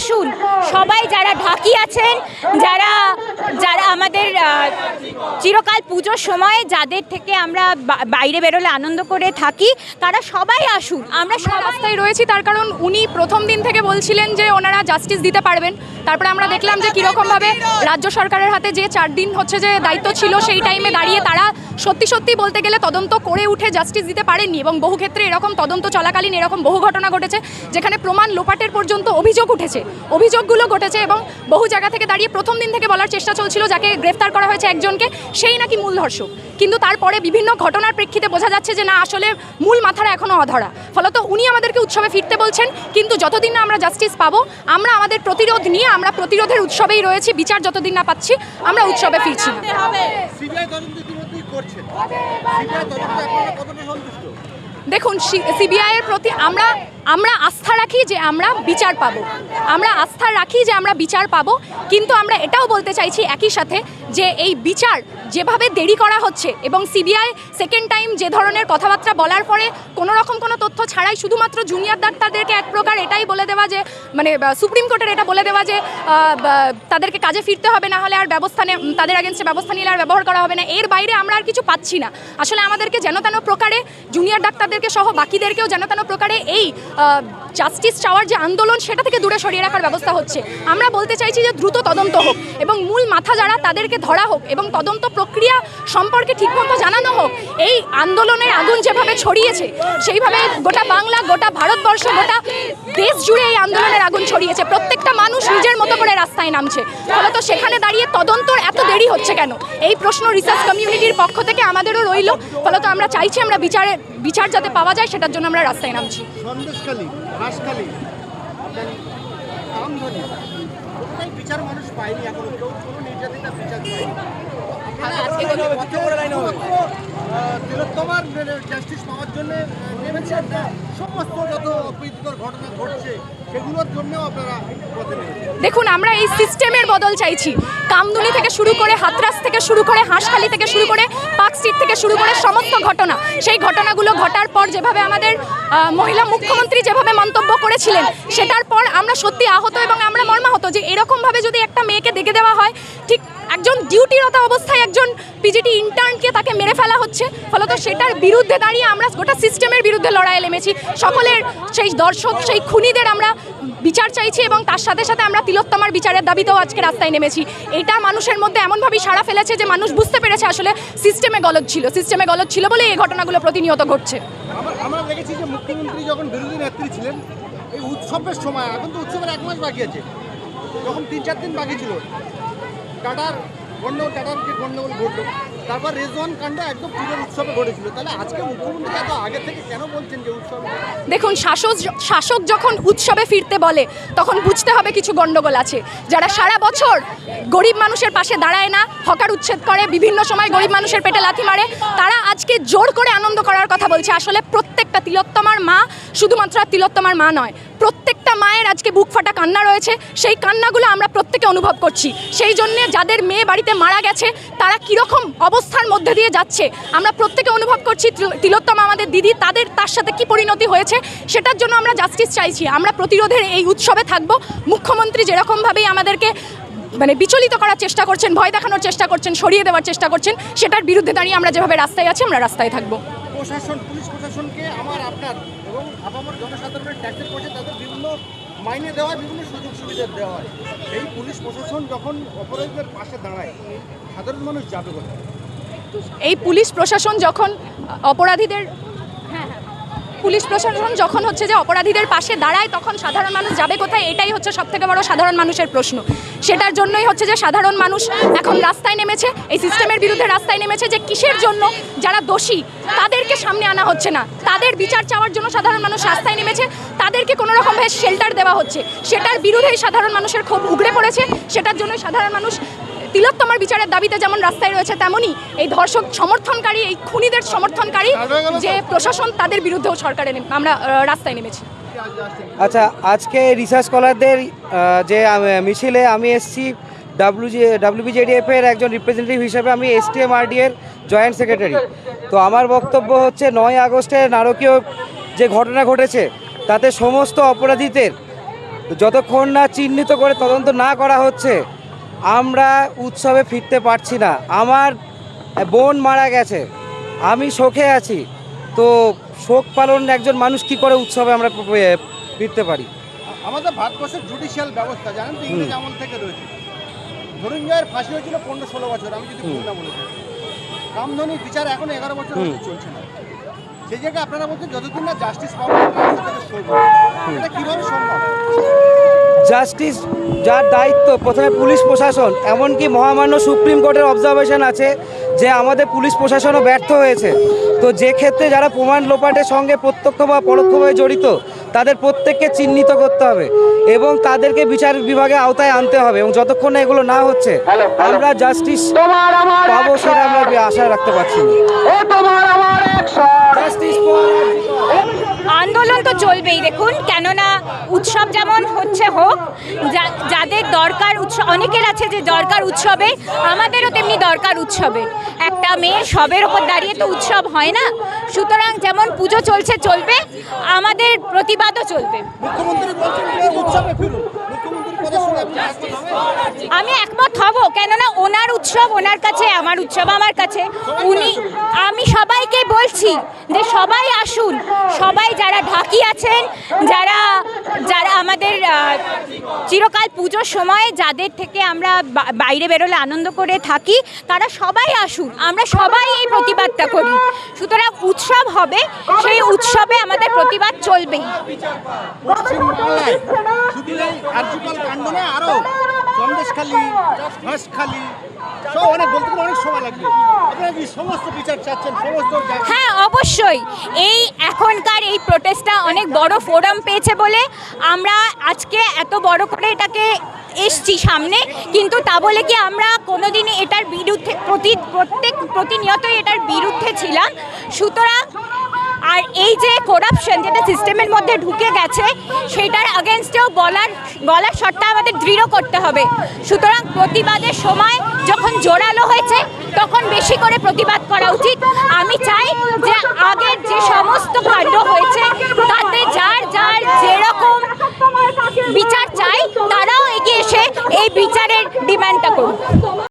আসুন। সবাই যারা ঢাকি আছেন যারা যারা আমাদের চিরকাল পুজোর সময় যাদের থেকে আমরা বাইরে বেরোলে আনন্দ করে থাকি তারা সবাই আসুন। আমরা রাস্তায় রয়েছি তার কারণ উনি প্রথম দিন থেকে বলছিলেন যে ওনারা জাস্টিস দিতে পারবেন। তারপরে আমরা দেখলাম যে কীরকমভাবে রাজ্য সরকারের হাতে যে চার দিন হচ্ছে যে দায়িত্ব ছিল সেই টাইমে দাঁড়িয়ে তারা সত্যি সত্যি বলতে গেলে তদন্ত করে উঠে জাস্টিস দিতে পারেননি এবং বহু ক্ষেত্রে এরকম তদন্ত চলাকালীন এরকম বহু ঘটনা ঘটেছে যেখানে প্রমাণ লোপাটের পর্যন্ত অভিযোগ উঠেছে। অভিযোগগুলো ঘটেছে এবং বহু জায়গা থেকে দাঁড়িয়ে প্রথম দিন থেকে বলার চেষ্টা চলছিল যাকে গ্রেফতার করা হয়েছে একজনকে সেই নাকি মূল ধর্ষক। কিন্তু তারপরে বিভিন্ন ঘটনার প্রেক্ষিতে বোঝা যাচ্ছে যে না আসলে মূল মাথারা এখনও অধরা। ফলত উনি আমাদেরকে উৎসবে ফিরতে বলছেন কিন্তু যতদিন না আমরা জাস্টিস পাবো আমরা আমাদের প্রতিরোধ নিয়ে আমরা প্রতিরোধের উৎসবেই রয়েছি বিচার যতদিন না পাচ্ছি আমরা উৎসবে ফিরছি দেখুন সিবিআই এর প্রতি আমরা আমরা আস্থা রাখি যে আমরা বিচার পাবো। আমরা আস্থা রাখি যে আমরা বিচার পাব, কিন্তু আমরা এটাও বলতে চাইছি একই সাথে যে এই বিচার যেভাবে দেরি করা হচ্ছে এবং সিবিআই সেকেন্ড টাইম যে ধরনের কথাবার্তা বলার পরে কোনো রকম কোনো তথ্য ছাড়াই শুধুমাত্র জুনিয়র ডাক্তারদেরকে এক প্রকার এটাই বলে দেওয়া যে মানে সুপ্রিম কোর্টের এটা বলে দেওয়া যে তাদেরকে কাজে ফিরতে হবে, না হলে আর ব্যবস্থা তাদের আগেনস্টে ব্যবস্থা নিলে আর ব্যবহার করা হবে না। এর বাইরে আমরা আর কিছু পাচ্ছি না। আসলে আমাদেরকে যেন তেন প্রকারে জুনিয়র ডাক্তারদেরকে সহ বাকিদেরকেও যেন তেন প্রকারে এই জাস্টিস চাওয়ার যে আন্দোলন, সেটা থেকে দূরে সরিয়ে রাখার ব্যবস্থা হচ্ছে। আমরা বলতে চাইছি যে দ্রুত তদন্ত হোক এবং মূল মাথা যারা তাদেরকে ধরা হোক এবং তদন্ত প্রক্রিয়া সম্পর্কে ঠিকমতো জানানো হোক, এই আন্দোলনের আগুন যেভাবে ছড়িয়েছে, সেইভাবে গোটা বাংলা, গোটা ভারতবর্ষ, গোটা দেশ জুড়ে এই আন্দোলনের আগুন ছড়িয়েছে। প্রত্যেকটা মানুষ নিজের মতো করে রাস্তায় নামছে। ফলত সেখানে দাঁড়িয়ে তদন্তর এত দেরি হচ্ছে কেন? এই প্রশ্ন রিসার্চ কমিউনিটির পক্ষ থেকে আমাদেরও রইল। ফলত আমরা চাইছি আমরা বিচারে বিচার যাতে পাওয়া যায় সেটার জন্য আমরা রাস্তায় নামছি। সন্দেশখালী হাঁসখালী আপনার কামধনি কোথায় বিচার মানুষ পায়নি এখনও? কেউ কোনো নির্যাতিতা বিচার পায়নি আজকে তিলোত্তমার জাস্টিস পাওয়ার জন্য না সমস্ত যত অপ্রীতিকর ঘটনা ঘটছে, সেগুলোর জন্যও আপনারা দেখুন, আমরা এই সিস্টেমের বদল চাইছি। কামদুনি থেকে শুরু করে, হাতরাস থেকে শুরু করে, হাঁসখালি থেকে শুরু করে, পার্ক স্ট্রিট থেকে শুরু করে সমস্ত ঘটনা, সেই ঘটনাগুলো ঘটার পর যেভাবে আমাদের মহিলা মুখ্যমন্ত্রী যেভাবে মন্তব্য করেছিলেন, সেটার পর আমরা সত্যি আহত এবং আমরা মর্মাহত যে এরকমভাবে যদি একটা মেয়েকে দেখে দেওয়া হয়, ঠিক একজন ডিউটিরত অবস্থায় একজন পিজিটি ইন্টার্নকে তাকে মেরে ফেলা হচ্ছে। ফলত সেটার বিরুদ্ধে দাঁড়িয়ে আমরা গোটা সিস্টেমের বিরুদ্ধে লড়াইয়ে নেমেছি। সকলের সেই দর্শক, সেই খুনিদের আমরা বিচার চাইছি এবং তার সাথে সাথে আমরা তিলোত্তমার বিচারের দাবিতেও আজকে রাস্তায় নেমেছি। এটা মানুষের মধ্যে এমনভাবেই সাড়া ফেলেছে যে মানুষ বুঝতে পেরেছে আসলে সিস্টেমে গলদ ছিল। সিস্টেমে গলদ ছিল বলে এই ঘটনাগুলো প্রতিনিয়ত ঘটছে। আমরা দেখেছি যে মুখ্যমন্ত্রী যখন বিরোধী নেত্রী ছিলেন, এই উৎসবের সময়, এখন তো উৎসবের এক মাস বাকি আছে। যখন তিন, চার দিন বাকি ছিল টাটার গন্ডগোল টাটার যে গন্ডগোল ঘটলো। তারপর রেজওয়ান কাণ্ড একদম পুজোর উৎসবে ঘটেছিল। তাহলে আজকে মুখ্যমন্ত্রী এত আগে থেকে কেন বলছেন যে উৎসব দেখুন, শাসক শাসক যখন উৎসবে ফিরতে বলে, তখন বুঝতে হবে কিছু গন্ডগোল আছে। যারা সারা বছর গরিব মানুষের পাশে দাঁড়ায় না, হকার উচ্ছেদ করে, বিভিন্ন সময় গরিব মানুষের পেটে লাথি মারে, তারা আজকে জোর করে আনন্দ করার কথা বলছে। আসলে প্রত্যেকটা তিলোত্তমার মা, শুধুমাত্র তিলোত্তমার মা নয়, প্রত্যেকটা মায়ের আজকে বুক ফাটা কান্না রয়েছে, সেই কান্নাগুলো আমরা প্রত্যেকে অনুভব করছি। সেই জন্যে যাদের মেয়ে বাড়িতে মারা গেছে, তারা কীরকম অবস্থার মধ্যে দিয়ে যাচ্ছে, আমরা প্রত্যেকে অনুভব করছি তিল- তিলোত্তমা আমাদের দিদি, তাদের, তার সাথে কি পরিণতি হয়েছে, সেটার জন্য আমরা জাস্টিস চাইছি। আমরা প্রতিরোধের এই উৎসবে থাকব, মুখ্যমন্ত্রী যেরকমভাবেই আমাদেরকে মানে বিচলিত করার চেষ্টা করছেন, ভয় দেখানোর চেষ্টা করছেন, সরিয়ে দেওয়ার চেষ্টা করছেন, সেটার বিরুদ্ধে দাঁড়িয়ে আমরা যেভাবে রাস্তায় আছি, আমরা রাস্তায় থাকব। প্রশাসনকে, আমার আপনার এবং আপামর জনসাধারণের ট্যাক্সের পয়সা তাদের বিভিন্ন মাইনে দেওয়া বিভিন্ন সুযোগ সুবিধা দেওয়া হয় এই পুলিশ প্রশাসন যখন অপরাধীদের পাশে দাঁড়ায়, সাধারণ মানুষ যাবে কোথায় এই পুলিশ প্রশাসন যখন অপরাধীদের। পুলিশ প্রশাসন যখন হচ্ছে যে অপরাধীদের পাশে দাঁড়ায়, তখন সাধারণ মানুষ যাবে কোথায়? এটাই হচ্ছে সব থেকে বড় সাধারণ মানুষের প্রশ্ন। সেটার জন্যই হচ্ছে যে সাধারণ মানুষ এখন রাস্তায় নেমেছে, এই সিস্টেমের বিরুদ্ধে রাস্তায় নেমেছে যে কিসের জন্য যারা দোষী, তাদেরকে সামনে আনা হচ্ছে না। তাদের বিচার চাওয়ার জন্য সাধারণ মানুষ রাস্তায় নেমেছে, তাদেরকে কোনো রকমভাবে শেল্টার দেওয়া হচ্ছে। সেটার বিরুদ্ধেই সাধারণ মানুষের ক্ষোভ উগড়ে পড়েছে, সেটার জন্য সাধারণ মানুষ তিলোত্তমার বিচারের দাবিতে যেমন রাস্তায় রয়েছে তেমনই এই ধর্ষক সমর্থনকারী এই খুনিদের সমর্থনকারী যে প্রশাসন তাদের বিরুদ্ধেও সরকারে আমরা রাস্তায় নেমেছি। আচ্ছা আজকে রিসার্চ স্কলারদের যে মিছিলে আমি এসছি ডাব্লিউজি ডাব্লিউবিজেডিএফ এর একজন রিপ্রেজেন্টেটিভ হিসেবে আমি এস এসটিএমআরডি এর জয়েন্ট সেক্রেটারি তো আমার বক্তব্য হচ্ছে নয় আগস্টের নারকীয় যে ঘটনা ঘটেছে তাতে সমস্ত অপরাধীদের যতক্ষণ না চিহ্নিত করে তদন্ত না করা হচ্ছে আমরা উৎসবে ফিরতে পারছি না। আমার বোন মারা গেছে। আমি শোকে আছি। তো শোক পালন একজন মানুষ কি করে উৎসবে আমরা ফিরতে পারি? আমাদের ভারতবর্ষের জুডিশিয়াল ব্যবস্থা জানেন তো ইংরেজ আমল থেকে রয়েছে। ধরুন জয়ের ফাঁসি হয়েছিল পনেরো ষোলো বছর আমি যদি ভুল না বলে। রামধনির বিচার এখন এগারো বছর চলছে না। সেই জায়গায় আপনারা বলছেন যতদিন না জাস্টিস পাবো রাস্তা থেকে এটা কীভাবে সম্ভব? জাস্টিস যার দায়িত্ব প্রথমে পুলিশ প্রশাসন এমনকি মহামান্য সুপ্রিম কোর্টের অবজারভেশন আছে যে আমাদের পুলিশ প্রশাসনও ব্যর্থ হয়েছে। তো যে ক্ষেত্রে যারা প্রমাণ লোপাটের সঙ্গে প্রত্যক্ষ বা পরোক্ষভাবে জড়িত তাদের প্রত্যেককে চিহ্নিত করতে হবে এবং তাদেরকে বিচার বিভাগে আওতায় আনতে হবে এবং যতক্ষণ না এগুলো না হচ্ছে আমরা জাস্টিস পাবো সেটা আমরা আশা রাখতে পারছি না। জাস্টিস চলবেই। দেখুন কেননা উৎসব যেমন হচ্ছে হোক যাদের দরকার উৎসব অনেকের আছে যে দরকার উৎসবে আমাদেরও তেমনি দরকার উৎসবে। একটা মেয়ে সবের ওপর দাঁড়িয়ে তো উৎসব হয় না। সুতরাং যেমন পুজো চলছে চলবে আমাদের প্রতিবাদও চলবে। মুখ্যমন্ত্রী বলছেন উৎসবে ফিরুন? আমি একমত হব কেননা ওনার উৎসব ওনার কাছে আমার উৎসব আমার কাছে। উনি আমি সবাইকে বলছি যে সবাই আসুন। সবাই যারা ঢাকি আছেন যারা যারা আমাদের চিরকাল পুজোর সময় যাদের থেকে আমরা বাইরে বেরোলে আনন্দ করে থাকি তারা সবাই আসুন। আমরা সবাই এই প্রতিবাদটা করি। সুতরাং উৎসব হবে সেই উৎসবে আমাদের প্রতিবাদ চলবেই। সব অনেক বলতে অনেক সময় লাগবে। আপনারা কি সমস্ত বিচার চাচ্ছেন? সমস্ত হ্যাঁ অবশ্যই। এই এখনকার এই প্রোটেস্টটা অনেক বড় ফোরাম পেয়েছে বলে আমরা আজকে এত বড় করে এটাকে এসছি সামনে, কিন্তু তা বলে কি আমরা কোনোদিনই এটার বিরুদ্ধে প্রতি প্রত্যেক প্রতিনিয়তই এটার বিরুদ্ধে ছিলাম। সুতরাং আর এই যে করাপশন যেটা সিস্টেমের মধ্যে ঢুকে গেছে, সেটার আগেনস্টেও বলার বলার শর্তটা আমাদের দৃঢ় করতে হবে। সুতরাং প্রতিবাদের সময় যখন জোরালো হয়েছে, তখন বেশি করে প্রতিবাদ করা উচিত। আমি চাই যে আগের যে সমস্ত কাণ্ড হয়েছে, তাতে যার যার যেরকম বিচার চাই, তারাও এগিয়ে এসে এই বিচারের ডিমান্ডটা করুন